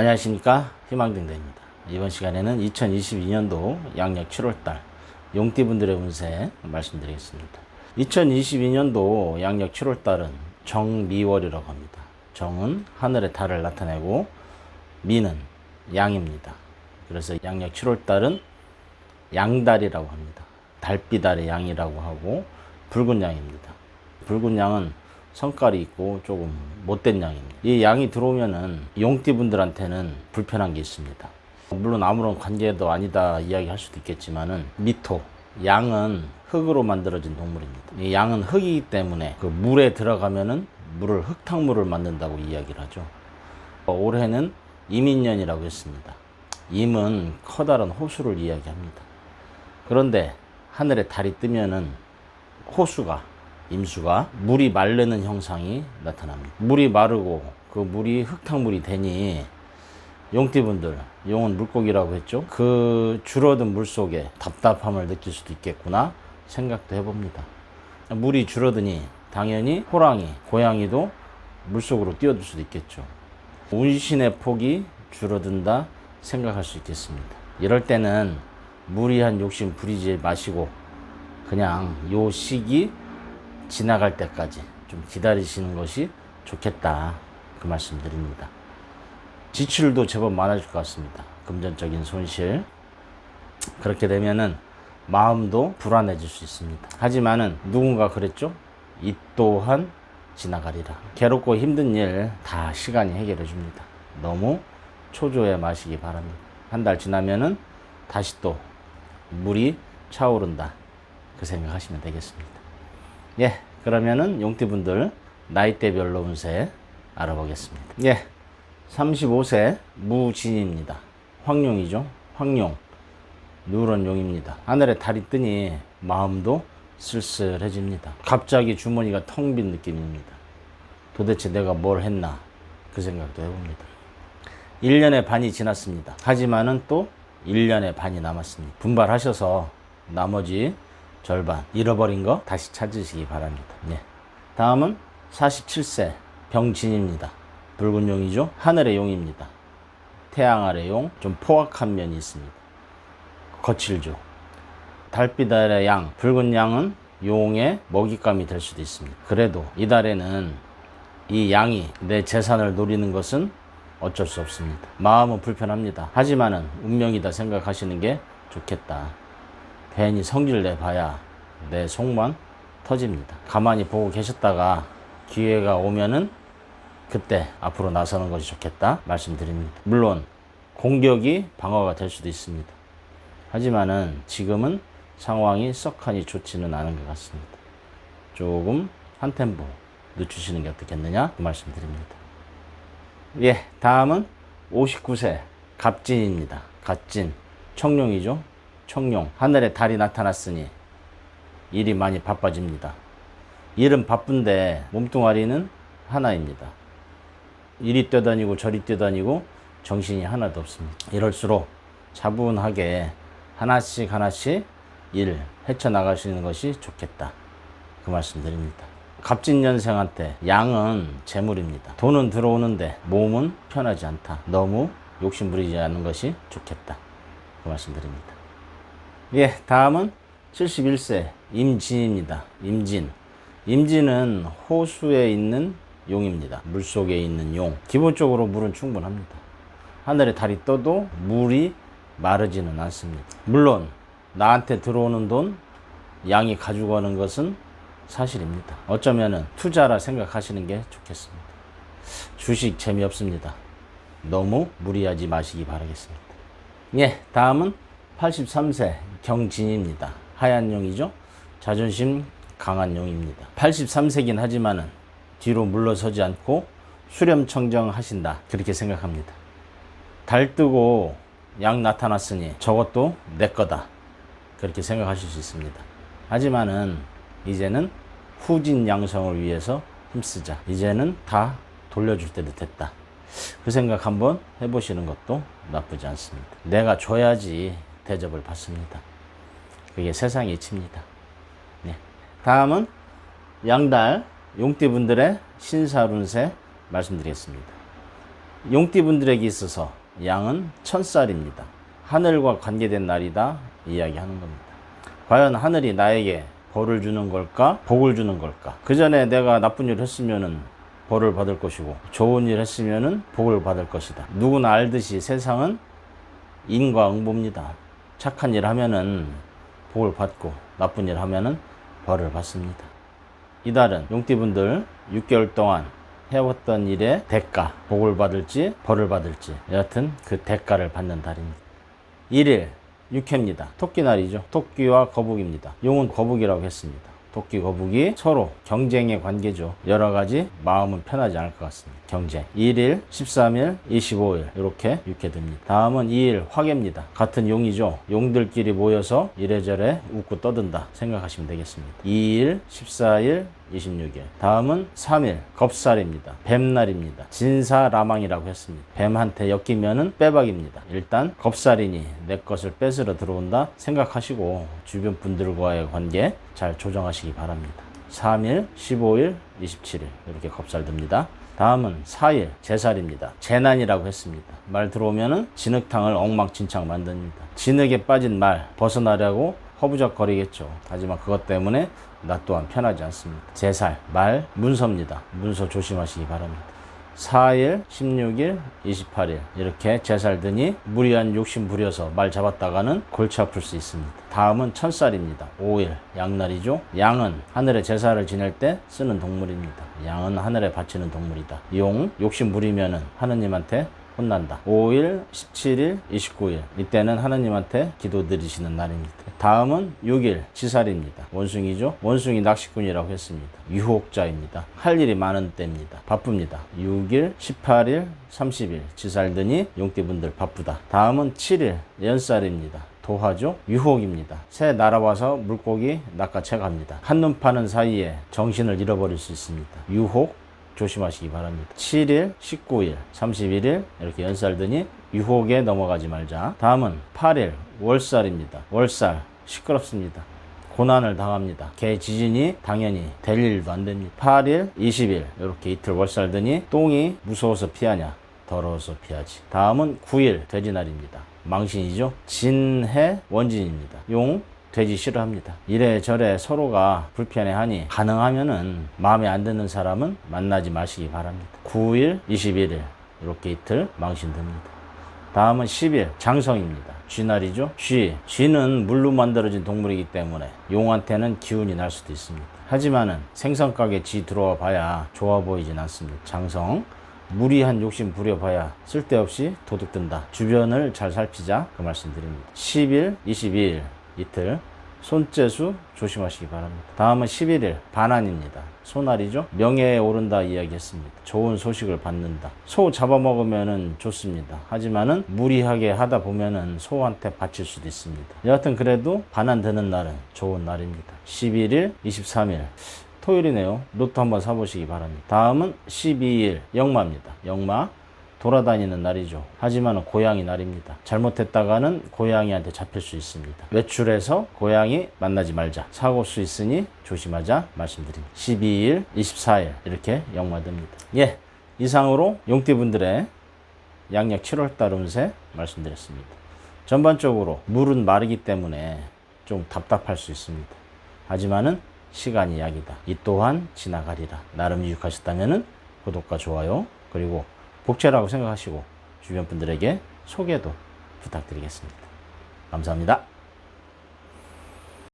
안녕하십니까? 희망등대입니다. 이번 시간에는 2022년도 양력 7월달 용띠분들의 운세 말씀드리겠습니다. 2022년도 양력 7월달은 정미월이라고 합니다. 정은 하늘의 달을 나타내고 미는 양입니다. 그래서 양력 7월달은 양달이라고 합니다. 달빛달의 양이라고 하고 붉은 양입니다. 붉은 양은 성깔이 있고 조금 못된 양입니다. 이 양이 들어오면은 용띠분들한테는 불편한 게 있습니다. 물론 아무런 관계도 아니다 이야기할 수도 있겠지만은 미토 양은 흙으로 만들어진 동물입니다. 이 양은 흙이기 때문에 그 물에 들어가면은 물을 흙탕물을 만든다고 이야기를 하죠. 어, 올해는 임인년이라고 했습니다. 임은 커다란 호수를 이야기합니다. 그런데 하늘에 달이 뜨면은 호수가 임수가 물이 마르는 형상이 나타납니다. 물이 마르고 그 물이 흙탕물이 되니 용띠분들 용은 물고기라고 했죠. 그 줄어든 물 속에 답답함을 느낄 수도 있겠구나 생각도 해봅니다. 물이 줄어드니 당연히 호랑이, 고양이도 물속으로 뛰어들 수도 있겠죠. 운신의 폭이 줄어든다 생각할 수 있겠습니다. 이럴 때는 무리한 욕심 부리지 마시고 그냥 요 시기 지나갈 때까지 좀 기다리시는 것이 좋겠다. 그 말씀 드립니다. 지출도 제법 많아질 것 같습니다. 금전적인 손실. 그렇게 되면은 마음도 불안해질 수 있습니다. 하지만은 누군가 그랬죠? 이 또한 지나가리라. 괴롭고 힘든 일 다 시간이 해결해 줍니다. 너무 초조해 마시기 바랍니다. 한 달 지나면은 다시 또 물이 차오른다. 그 생각하시면 되겠습니다. 예, 그러면은 용띠분들 나이대별로 운세 알아보겠습니다. 예, 35세 무진입니다. 황룡이죠. 황룡. 누런 용입니다. 하늘에 달이 뜨니 마음도 쓸쓸해집니다. 갑자기 주머니가 텅 빈 느낌입니다. 도대체 내가 뭘 했나 그 생각도 해봅니다. 1년의 반이 지났습니다. 하지만은 또 1년의 반이 남았습니다. 분발하셔서 나머지 절반 잃어버린 거 다시 찾으시기 바랍니다. 네. 다음은 47세 병진입니다. 붉은 용이죠. 하늘의 용입니다. 태양 아래 용, 좀 포악한 면이 있습니다. 거칠죠. 달빛 아래 양, 붉은 양은 용의 먹잇감이 될 수도 있습니다. 그래도 이달에는 이 양이 내 재산을 노리는 것은 어쩔 수 없습니다. 마음은 불편합니다. 하지만은 운명이다 생각하시는 게 좋겠다. 괜히 성질 내봐야 내 속만 터집니다. 가만히 보고 계셨다가 기회가 오면은 그때 앞으로 나서는 것이 좋겠다 말씀드립니다. 물론 공격이 방어가 될 수도 있습니다. 하지만은 지금은 상황이 썩하니 좋지는 않은 것 같습니다. 조금 한 템포 늦추시는 게 어떻겠느냐 그 말씀드립니다. 예, 다음은 59세 갑진입니다. 갑진 청룡이죠. 청룡 하늘에 달이 나타났으니 일이 많이 바빠집니다. 일은 바쁜데 몸뚱아리는 하나입니다. 이리 뛰어다니고 저리 뛰어다니고 정신이 하나도 없습니다. 이럴수록 차분하게 하나씩 하나씩 일 헤쳐나가시는 것이 좋겠다. 그 말씀 드립니다. 갑진년생한테 양은 재물입니다. 돈은 들어오는데 몸은 편하지 않다. 너무 욕심 부리지 않는 것이 좋겠다. 그 말씀 드립니다. 예, 다음은 71세 임진입니다. 임진. 임진은 호수에 있는 용입니다. 물 속에 있는 용. 기본적으로 물은 충분합니다. 하늘에 달이 떠도 물이 마르지는 않습니다. 물론 나한테 들어오는 돈 양이 가지고 가는 것은 사실입니다. 어쩌면은 투자라 생각하시는 게 좋겠습니다. 주식 재미없습니다. 너무 무리하지 마시기 바라겠습니다. 예, 다음은 83세 경진입니다. 하얀 용이죠. 자존심 강한 용입니다. 83세긴 하지만은 뒤로 물러서지 않고 수렴청정 하신다. 그렇게 생각합니다. 달 뜨고 양 나타났으니 저것도 내 거다. 그렇게 생각하실 수 있습니다. 하지만은 이제는 후진 양성을 위해서 힘쓰자. 이제는 다 돌려줄 때도 됐다. 그 생각 한번 해보시는 것도 나쁘지 않습니다. 내가 줘야지 대접을 받습니다. 그게 세상의 이치입니다. 네. 다음은 양달 용띠분들의 신사운세 말씀드리겠습니다. 용띠분들에게 있어서 양은 천살입니다. 하늘과 관계된 날이다 이야기하는 겁니다. 과연 하늘이 나에게 벌을 주는 걸까? 복을 주는 걸까? 그 전에 내가 나쁜 일을 했으면은 벌을 받을 것이고 좋은 일 했으면은 복을 받을 것이다. 누구나 알듯이 세상은 인과응보입니다. 착한 일 하면은 복을 받고 나쁜 일 하면은 벌을 받습니다. 이달은 용띠분들 6개월 동안 해왔던 일의 대가, 복을 받을지 벌을 받을지 여하튼 그 대가를 받는 달입니다. 1일 6회입니다. 토끼 날이죠. 토끼와 거북입니다. 용은 거북이라고 했습니다. 토끼 거북이 서로 경쟁의 관계죠. 여러 가지 마음은 편하지 않을 것 같습니다. 경쟁. 1일, 13일, 25일 이렇게 6회 됩니다. 다음은 2일 화개입니다. 같은 용이죠. 용들끼리 모여서 이래저래 웃고 떠든다 생각하시면 되겠습니다. 2일, 14일, 26일. 다음은 3일 겁살입니다. 뱀날입니다. 진사라망이라고 했습니다. 뱀한테 엮이면은 빼박입니다. 일단 겁살이니 내 것을 뺏으러 들어온다 생각하시고 주변 분들과의 관계 잘 조정하시기 바랍니다. 3일, 15일, 27일 이렇게 겁살듭니다. 다음은 4일 제살입니다. 재난이라고 했습니다. 말 들어오면은 진흙탕을 엉망진창 만듭니다. 진흙에 빠진 말 벗어나려고 허부적거리겠죠. 하지만 그것 때문에 나 또한 편하지 않습니다. 제살, 말, 문서입니다. 문서 조심하시기 바랍니다. 4일, 16일, 28일 이렇게 제살 드니 무리한 욕심 부려서 말 잡았다가는 골치 아플 수 있습니다. 다음은 천살입니다. 5일 양날이죠. 양은 하늘에 제사를 지낼 때 쓰는 동물입니다. 양은 하늘에 바치는 동물이다. 용 욕심 부리면은 하느님한테 혼난다. 5일, 17일, 29일. 이때는 하나님한테 기도 드리시는 날입니다. 다음은 6일, 지살입니다. 원숭이죠. 원숭이 낚시꾼이라고 했습니다. 유혹자입니다. 할 일이 많은 때입니다. 바쁩니다. 6일, 18일, 30일. 지살드니 용띠분들 바쁘다. 다음은 7일, 연살입니다. 도화죠. 유혹입니다. 새 날아와서 물고기 낚아채 갑니다. 한눈 파는 사이에 정신을 잃어버릴 수 있습니다. 유혹, 조심하시기 바랍니다. 7일, 19일, 31일 이렇게 연살드니 유혹에 넘어가지 말자. 다음은 8일 월살입니다. 월살 시끄럽습니다. 고난을 당합니다. 개 지진이 당연히 될 일도 안 됩니다. 8일, 20일 이렇게 이틀 월살드니 똥이 무서워서 피하냐 더러워서 피하지. 다음은 9일 돼지날입니다. 망신이죠. 진해 원진입니다. 용 돼지 싫어합니다. 이래저래 서로가 불편해하니 가능하면은 마음에 안 드는 사람은 만나지 마시기 바랍니다. 9일, 21일 이렇게 이틀 망신됩니다. 다음은 10일 장성입니다. 쥐날이죠. 쥐. 쥐는 물로 만들어진 동물이기 때문에 용한테는 기운이 날 수도 있습니다. 하지만은 생선가게 쥐 들어와 봐야 좋아 보이진 않습니다. 장성. 무리한 욕심 부려봐야 쓸데없이 도둑 든다. 주변을 잘 살피자 그 말씀 드립니다. 10일, 22일 이틀 손재수 조심하시기 바랍니다. 다음은 11일 반환입니다. 소날이죠. 명예에 오른다 이야기했습니다. 좋은 소식을 받는다. 소 잡아먹으면은 좋습니다. 하지만은 무리하게 하다 보면은 소한테 바칠 수도 있습니다. 여하튼 그래도 반환 되는 날은 좋은 날입니다. 11일, 23일 토요일이네요. 로또 한번 사보시기 바랍니다. 다음은 12일 영마입니다. 영마 돌아다니는 날이죠. 하지만 고양이 날입니다. 잘못했다가는 고양이한테 잡힐 수 있습니다. 외출해서 고양이 만나지 말자. 사고 수 있으니 조심하자 말씀드립니다. 12일, 24일 이렇게 영마됩니다. 예, 이상으로 용띠분들의 양력 7월달 운세 말씀드렸습니다. 전반적으로 물은 마르기 때문에 좀 답답할 수 있습니다. 하지만은 시간이 약이다. 이 또한 지나가리라. 나름 유익하셨다면은 구독과 좋아요 그리고 복제라고 생각하시고 주변 분들에게 소개도 부탁드리겠습니다. 감사합니다.